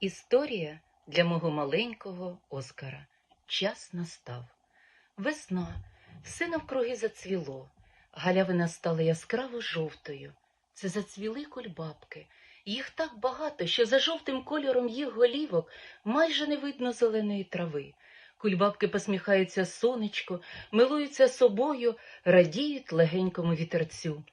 Історія для мого маленького Оскара. Час настав. Весна, все навкруги зацвіло. Галявина стала яскраво жовтою. Це зацвіли кульбабки. Їх так багато, що за жовтим кольором їх голівок майже не видно зеленої трави. Кульбабки посміхаються сонечку, милуються собою, радіють легенькому вітерцю.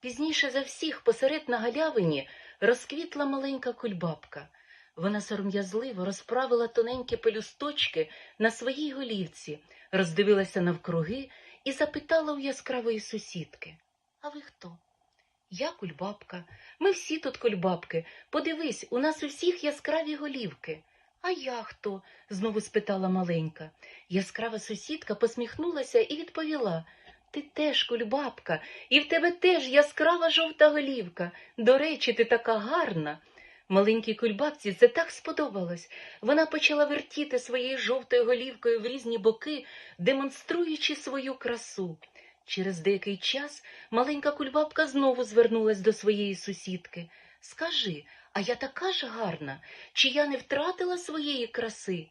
Пізніше за всіх посеред на галявині розквітла маленька кульбабка. Вона сором'язливо розправила тоненькі пелюсточки на своїй голівці, роздивилася навкруги і запитала у яскравої сусідки. А ви хто? Я кульбабка. Ми всі тут кульбабки. Подивись, у нас у всіх яскраві голівки. А я хто? знову спитала маленька. Яскрава сусідка посміхнулася і відповіла. Ти теж кульбабка, і в тебе теж яскрава жовта голівка. До речі, ти така гарна. Маленькій кульбабці це так сподобалось. Вона почала вертіти своєю жовтою голівкою в різні боки, демонструючи свою красу. Через деякий час маленька кульбабка знову звернулась до своєї сусідки. Скажи, а я така ж гарна, чи я не втратила своєї краси?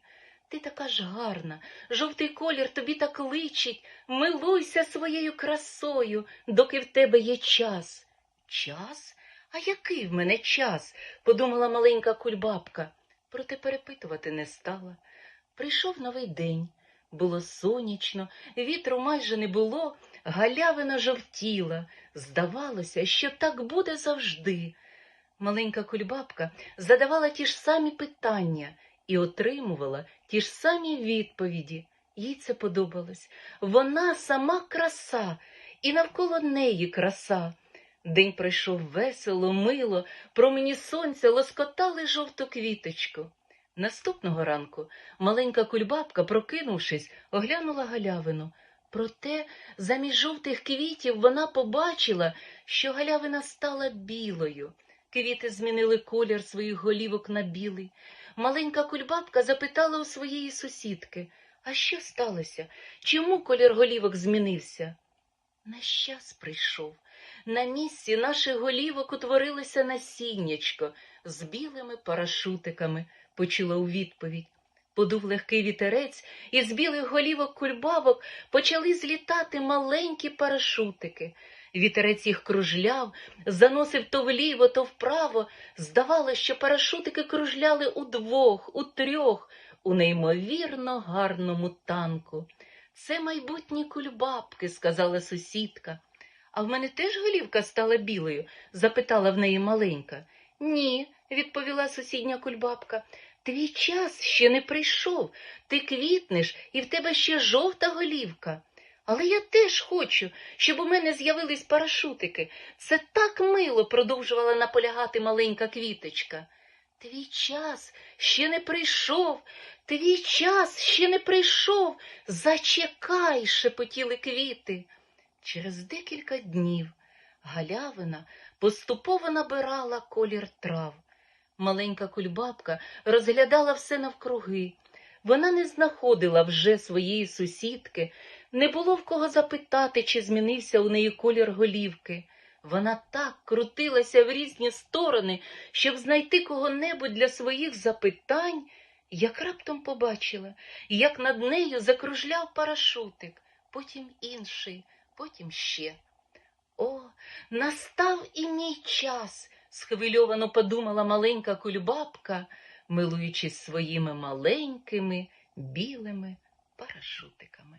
Ти така ж гарна, жовтий колір тобі так личить, милуйся своєю красою, доки в тебе є час. Час? А який в мене час? подумала маленька кульбабка, проте перепитувати не стала. Прийшов новий день. Було сонячно, вітру майже не було, галявина жовтіла. Здавалося, що так буде завжди. Маленька кульбабка задавала ті ж самі питання і отримувала ті ж самі відповіді. Їй це подобалось. Вона сама краса, і навколо неї краса. День пройшов весело, мило, промені сонця лоскотали жовту квіточку. Наступного ранку маленька кульбабка, прокинувшись, оглянула галявину. Проте замість жовтих квітів вона побачила, що галявина стала білою. Квіти змінили колір своїх голівок на білий. Маленька кульбабка запитала у своєї сусідки, а що сталося? Чому колір голівок змінився? На щас прийшов. На місці наших голівок утворилося насіннячко з білими парашутиками, почула у відповідь. Подув легкий вітерець, і з білих голівок кульбабок почали злітати маленькі парашутики. Вітерець їх кружляв, заносив то вліво, то вправо. Здавалося, що парашутики кружляли удвох, у трьох, у неймовірно гарному танку. Це майбутні кульбабки, сказала сусідка. А в мене теж голівка стала білою? запитала в неї маленька. Ні, відповіла сусідня кульбабка. Твій час ще не прийшов. Ти квітнеш, і в тебе ще жовта голівка. Але я теж хочу, щоб у мене з'явились парашутики. Це так мило, продовжувала наполягати маленька квіточка. Твій час ще не прийшов, твій час ще не прийшов. Зачекай, шепотіли квіти. Через декілька днів галявина поступово набирала колір трав. Маленька кульбабка розглядала все навкруги. Вона не знаходила вже своєї сусідки, не було в кого запитати, чи змінився у неї колір голівки. Вона так крутилася в різні сторони, щоб знайти кого-небудь для своїх запитань, як раптом побачила, як над нею закружляв парашутик, потім інший, потім ще. О, настав і мій час, схвильовано подумала маленька кульбабка, милуючись своїми маленькими білими парашутиками.